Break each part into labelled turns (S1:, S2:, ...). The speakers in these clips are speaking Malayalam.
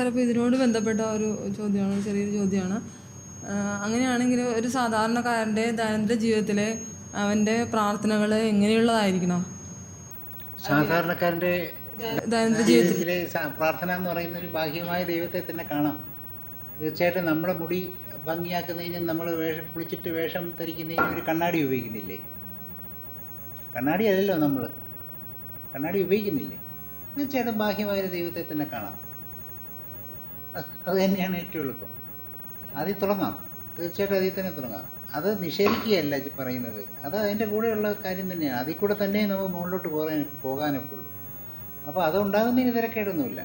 S1: സാർ ഇപ്പോൾ ഇതിനോട് ബന്ധപ്പെട്ട ഒരു ചോദ്യമാണ് ചെറിയൊരു ചോദ്യമാണ്. അങ്ങനെയാണെങ്കിൽ ഒരു സാധാരണക്കാരന്റെ ദൈനംദിന ജീവിതത്തിലെ അവന്റെ പ്രാർത്ഥനകൾ എങ്ങനെയുള്ളതായിരിക്കണം?
S2: സാധാരണക്കാരന്റെ
S1: ദൈനംദിന
S2: ജീവിതത്തിലെ പ്രാർത്ഥന എന്ന് പറയുന്ന ഒരു ബാഹ്യമായ ദൈവത്തെ തന്നെ കാണാം. തീർച്ചയായിട്ടും നമ്മുടെ മുടി ഭംഗിയാക്കുന്നതിനും നമ്മൾ വേഷം കുളിച്ചിട്ട് വേഷം ധരിക്കുന്നതിനും ഒരു കണ്ണാടി ഉപയോഗിക്കുന്നില്ലേ? കണ്ണാടി അല്ലല്ലോ നമ്മൾ കണ്ണാടി ഉപയോഗിക്കുന്നില്ലേ? തീർച്ചയായിട്ടും ബാഹ്യമായ ദൈവത്തെ തന്നെ കാണാം. അത് തന്നെയാണ് ഏറ്റവും എളുപ്പം. അതിൽ തുടങ്ങാം. തീർച്ചയായിട്ടും അതിൽ തന്നെ തുടങ്ങാം. അത് നിഷേധിക്കുകയല്ല പറയുന്നത്. അത് അതിന്റെ കൂടെയുള്ള കാര്യം തന്നെയാണ്. അതിൽ കൂടെ തന്നെ നമുക്ക് മുകളിലോട്ട് പോകാൻ പോകാനൊക്കെ ഉള്ളൂ. അപ്പോൾ അതുണ്ടാകുന്നതിന് തിരക്കേടൊന്നുമില്ല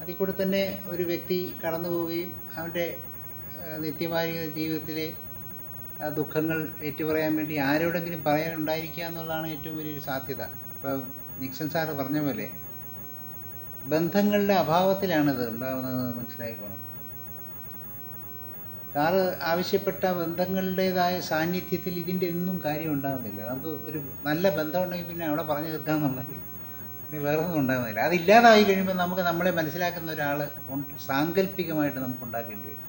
S2: അതിൽ കൂടെ തന്നെ ഒരു വ്യക്തി കടന്നു പോവുകയും അവന്റെ നിത്യമായ ജീവിതത്തിലെ ദുഃഖങ്ങൾ ഏറ്റുപറയാൻ വേണ്ടി ആരോടെങ്കിലും പറയാനുണ്ടായിരിക്കുക എന്നുള്ളതാണ് ഏറ്റവും വലിയൊരു സാധ്യത. ഇപ്പോൾ നിക്സൺ സാറ് പറഞ്ഞ പോലെ ബന്ധങ്ങളുടെ അഭാവത്തിലാണിത് ഉണ്ടാകുന്നത് മനസ്സിലായിക്കോണം. സാറ് ആവശ്യപ്പെട്ട ബന്ധങ്ങളുടേതായ സാന്നിധ്യത്തിൽ ഇതിന്റെ ഒന്നും കാര്യം ഉണ്ടാകുന്നില്ല. നമുക്ക് ഒരു നല്ല ബന്ധമുണ്ടെങ്കിൽ പിന്നെ അവിടെ പറഞ്ഞു തീർക്കാമെന്നുണ്ടെങ്കിൽ പിന്നെ വേറെ ഒന്നും ഉണ്ടാകുന്നില്ല. അതില്ലാതായി കഴിയുമ്പോൾ നമുക്ക് നമ്മളെ മനസ്സിലാക്കുന്ന ഒരാൾ സാങ്കല്പികമായിട്ട് നമുക്ക് ഉണ്ടാക്കേണ്ടി വരും.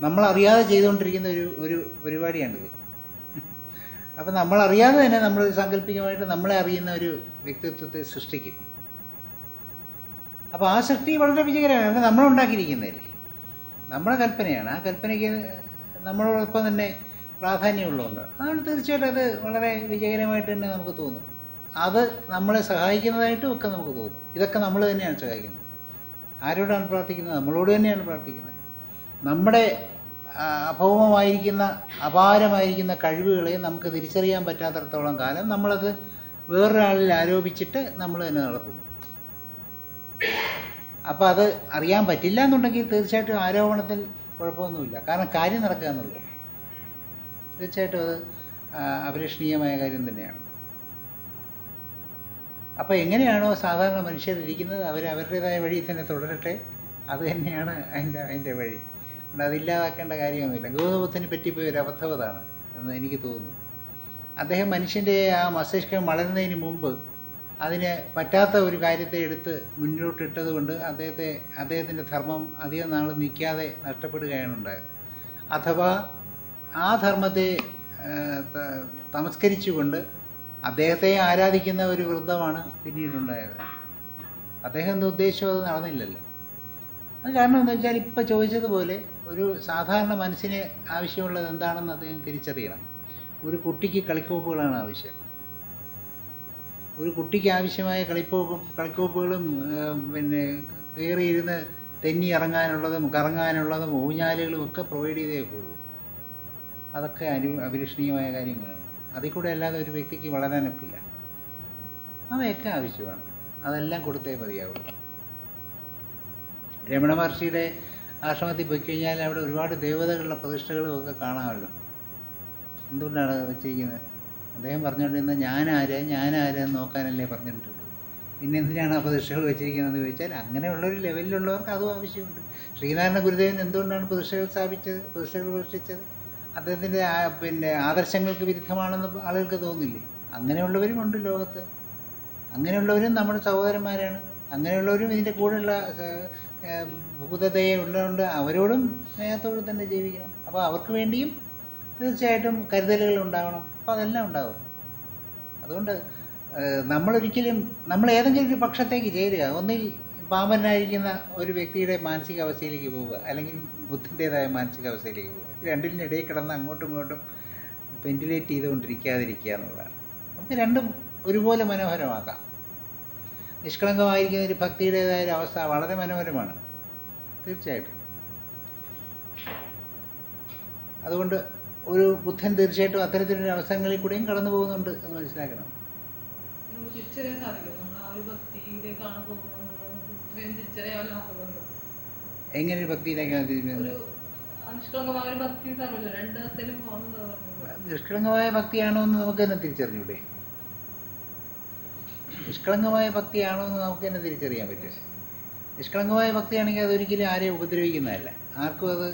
S2: നമ്മളറിയാതെ ചെയ്തുകൊണ്ടിരിക്കുന്ന ഒരു ഒരു പരിപാടിയാണിത്. അപ്പം നമ്മളറിയാതെ തന്നെ നമ്മൾ സാങ്കല്പികമായിട്ട് നമ്മളെ അറിയുന്ന ഒരു വ്യക്തിത്വത്തെ സൃഷ്ടിക്കും. അപ്പോൾ ആ സൃഷ്ടി വളരെ വിജയകരമാണ്. നമ്മൾ നമ്മളുണ്ടാക്കിയിരിക്കുന്നതല്ലേ നമ്മുടെ കൽപ്പനയാണ്. ആ കൽപ്പനയ്ക്ക് നമ്മളോടൊപ്പം തന്നെ പ്രാധാന്യമുള്ളതുകൊണ്ട് അതുകൊണ്ട് തീർച്ചയായിട്ടും അത് വളരെ വിജയകരമായിട്ട് തന്നെ നമുക്ക് തോന്നും. അത് നമ്മളെ സഹായിക്കുന്നതായിട്ടും ഒക്കെ നമുക്ക് തോന്നും. ഇതൊക്കെ നമ്മൾ തന്നെയാണ് സഹായിക്കുന്നത്. ആരോടാണ് പ്രാർത്ഥിക്കുന്നത്? നമ്മളോട് തന്നെയാണ് പ്രാർത്ഥിക്കുന്നത്. നമ്മുടെ അഭൗമമായിരിക്കുന്ന അപാരമായിരിക്കുന്ന കഴിവുകളെ നമുക്ക് തിരിച്ചറിയാൻ പറ്റാത്തടത്തോളം കാലം നമ്മളത് വേറൊരാളിൽ ആരോപിച്ചിട്ട് നമ്മൾ തന്നെ നടക്കുന്നു അപ്പോൾ അത് അറിയാൻ പറ്റില്ല എന്നുണ്ടെങ്കിൽ തീർച്ചയായിട്ടും ആരോപണത്തിൽ കുഴപ്പമൊന്നുമില്ല. കാരണം കാര്യം നടക്കുക എന്നുള്ളത്. തീർച്ചയായിട്ടും അത് അപരീക്ഷണീയമായ കാര്യം തന്നെയാണ്. അപ്പോൾ എങ്ങനെയാണോ സാധാരണ മനുഷ്യരിരിക്കുന്നത് അവർ അവരുടേതായ വഴി തന്നെ തുടരട്ടെ. അത് തന്നെയാണ് അതിന്റെ അതിന്റെ വഴി. അതുകൊണ്ട് അതില്ലാതാക്കേണ്ട കാര്യമൊന്നുമില്ല. ഗൗതമത്തിന് പറ്റിപ്പോയ ഒരു അബദ്ധവതാണ് എന്ന് എനിക്ക് തോന്നുന്നു. അദ്ദേഹം മനുഷ്യന്റെ ആ മസ്തിഷ്കം വളരുന്നതിന് മുമ്പ് അതിന് പറ്റാത്ത ഒരു കാര്യത്തെ എടുത്ത് മുന്നോട്ടിട്ടത് കൊണ്ട് അദ്ദേഹത്തെ അദ്ദേഹത്തിന്റെ ധർമ്മം അധികം നാൾ നിൽക്കാതെ നഷ്ടപ്പെടുകയാണ് ഉണ്ടായത്. അഥവാ ആ ധർമ്മത്തെ തമസ്കരിച്ചുകൊണ്ട് അദ്ദേഹത്തെ ആരാധിക്കുന്ന ഒരു വൃദ്ധമാണ് പിന്നീടുണ്ടായത്. അദ്ദേഹം എന്താ ഉദ്ദേശിച്ചോ അത് നടന്നില്ലല്ലോ. അത് കാരണം എന്താ വെച്ചാൽ ഇപ്പോൾ ചോദിച്ചതുപോലെ ഒരു സാധാരണ മനസ്സിന് ആവശ്യമുള്ളത് എന്താണെന്ന് അദ്ദേഹം തിരിച്ചറിയണം. ഒരു കുട്ടിക്ക് കളിക്കോപ്പുകളാണ് ആവശ്യം. ഒരു കുട്ടിക്ക് ആവശ്യമായ കളിപ്പോപ്പും കളിക്കോപ്പുകളും പിന്നെ കയറിയിരുന്ന് തെന്നി ഇറങ്ങാനുള്ളതും കറങ്ങാനുള്ളതും ഊഞ്ഞാലുകളും ഒക്കെ പ്രൊവൈഡ് ചെയ്തേ പോകും. അതൊക്കെ അനു അഭിലഷണീയമായ കാര്യങ്ങളാണ്. അതിൽ കൂടെ അല്ലാതെ ഒരു വ്യക്തിക്ക് വളരാനൊക്കില്ല അവയൊക്കെ ആവശ്യമാണ്. അതെല്ലാം കൊടുത്തേ മതിയാവുള്ളൂ. രമണ മഹർഷിയുടെ ആശ്രമത്തിൽ പോയി കഴിഞ്ഞാൽ അവിടെ ഒരുപാട് ദേവതകളുടെ പ്രതിഷ്ഠകളും ഒക്കെ കാണാമല്ലോ. എന്തുകൊണ്ടാണ് വെച്ചിരിക്കുന്നത്? അദ്ദേഹം പറഞ്ഞുകൊണ്ടിരുന്നത് ഞാനാര് ഞാനാര് എന്ന് നോക്കാനല്ലേ പറഞ്ഞിട്ടുള്ളത് പിന്നെ എന്തിനാണ് ആ പ്രതിഷ്ഠകൾ വെച്ചിരിക്കുന്നതെന്ന് ചോദിച്ചാൽ അങ്ങനെയുള്ളൊരു ലെവലിലുള്ളവർക്ക് അതും ആവശ്യമുണ്ട്. ശ്രീനാരായണ ഗുരുദേവൻ എന്തുകൊണ്ടാണ് പ്രതിഷ്ഠകൾ സ്ഥാപിച്ചത് പ്രതിഷ്ഠകൾ പ്രതിഷ്ഠിച്ചത്? അദ്ദേഹത്തിന്റെ പിന്നെ ആദർശങ്ങൾക്ക് വിരുദ്ധമാണെന്ന് ആളുകൾക്ക് തോന്നില്ലേ? അങ്ങനെയുള്ളവരുമുണ്ട് ലോകത്ത്. അങ്ങനെയുള്ളവരും നമ്മുടെ സഹോദരന്മാരാണ്. അങ്ങനെയുള്ളവരും ഇതിന്റെ കൂടെയുള്ള ഭൂതതയെ ഉള്ളതുകൊണ്ട് അവരോടും സ്നേഹത്തോടെ തന്നെ ജീവിക്കണം. അപ്പോൾ അവർക്ക് വേണ്ടിയും തീർച്ചയായിട്ടും കരുതലുകൾ ഉണ്ടാകണം അപ്പോൾ അതെല്ലാം ഉണ്ടാകും അതുകൊണ്ട് നമ്മളൊരിക്കലും നമ്മൾ ഏതെങ്കിലും ഒരു പക്ഷത്തേക്ക് ചേരുക. ഒന്നിൽ പാമ്പനായിരിക്കുന്ന ഒരു വ്യക്തിയുടെ മാനസികാവസ്ഥയിലേക്ക് പോവുക. അല്ലെങ്കിൽ ബുദ്ധിന്റേതായ മാനസികാവസ്ഥയിലേക്ക് പോവുക. ഇടയിൽ കിടന്ന് അങ്ങോട്ടും ഇങ്ങോട്ടും വെന്റിലേറ്റ് ചെയ്തുകൊണ്ടിരിക്കാതിരിക്കുക എന്നുള്ളതാണ്. നമുക്ക് രണ്ടും ഒരുപോലെ മനോഹരമാക്കാം. നിഷ്കളങ്കമായിരിക്കുന്ന ഒരു ഭക്തിയുടേതായ ഒരു അവസ്ഥ വളരെ മനോഹരമാണ്. തീർച്ചയായിട്ടും. അതുകൊണ്ട് ഒരു ബുദ്ധൻ തീർച്ചയായിട്ടും അത്തരത്തിലൊരു അവസരങ്ങളിൽ കൂടെയും കടന്നു പോകുന്നുണ്ട് എന്ന് മനസ്സിലാക്കണം. എങ്ങനെ ഒരു ഭക്തിയിലേക്കാണ് തിരിഞ്ഞത്
S1: നിഷ്കളങ്കമായ
S2: ഭക്തിയാണോ എന്ന് നമുക്ക് തന്നെ തിരിച്ചറിഞ്ഞൂടെ? നിഷ്കളങ്കമായ ഭക്തിയാണോ എന്ന് നമുക്ക് തന്നെ തിരിച്ചറിയാൻ പറ്റും. നിഷ്കളങ്കമായ ഭക്തിയാണെങ്കിൽ അതൊരിക്കലും ആരെയും ഉപദ്രവിക്കുന്നതല്ല. ആർക്കും അത്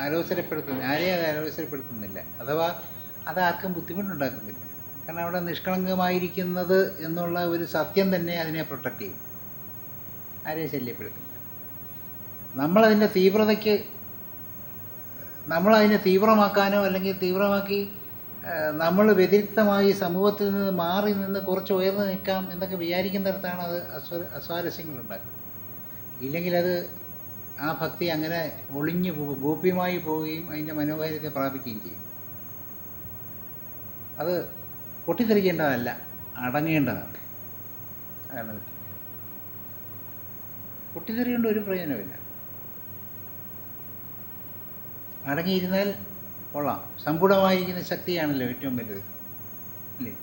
S2: അലോസരപ്പെടുത്തുന്ന ആരെയും അത് അലോസരപ്പെടുത്തുന്നില്ല. അഥവാ അത് ആർക്കും ബുദ്ധിമുട്ടുണ്ടാക്കുന്നില്ല. കാരണം അവിടെ നിഷ്കളങ്കമായിരിക്കുന്നത് എന്നുള്ള ഒരു സത്യം തന്നെ അതിനെ പ്രൊട്ടക്റ്റ് ചെയ്യും. ആരെയും ശല്യപ്പെടുത്തും നമ്മളതിന്റെ തീവ്രതയ്ക്ക് നമ്മളതിനെ തീവ്രമാക്കാനോ അല്ലെങ്കിൽ തീവ്രമാക്കി നമ്മൾ വ്യതിരിക്തമായി സമൂഹത്തിൽ നിന്ന് മാറി നിന്ന് കുറച്ച് ഉയർന്നു നിൽക്കാം എന്നൊക്കെ വിചാരിക്കുന്നിടത്താണ് അത് അസ്വ അസ്വാരസ്യങ്ങളുണ്ടാക്കുന്നത്. ഇല്ലെങ്കിൽ അത് ആ ഭക്തി അങ്ങനെ ഒളിഞ്ഞു പോകും ഗോപ്യമായി പോവുകയും അതിന്റെ മനോഹാരിത പ്രാപിക്കുകയും ചെയ്യും. അത് പൊട്ടിത്തെറിക്കേണ്ടതല്ല അടങ്ങേണ്ടതാണ്. അതാണ് പൊട്ടിത്തെറിയേണ്ട ഒരു പ്രയോജനമില്ല അടങ്ങിയിരുന്നാൽ കൊള്ളാം. സമ്പൂർണമായിരിക്കുന്ന ശക്തിയാണല്ലോ ഏറ്റവും വലുത്. അല്ലേ.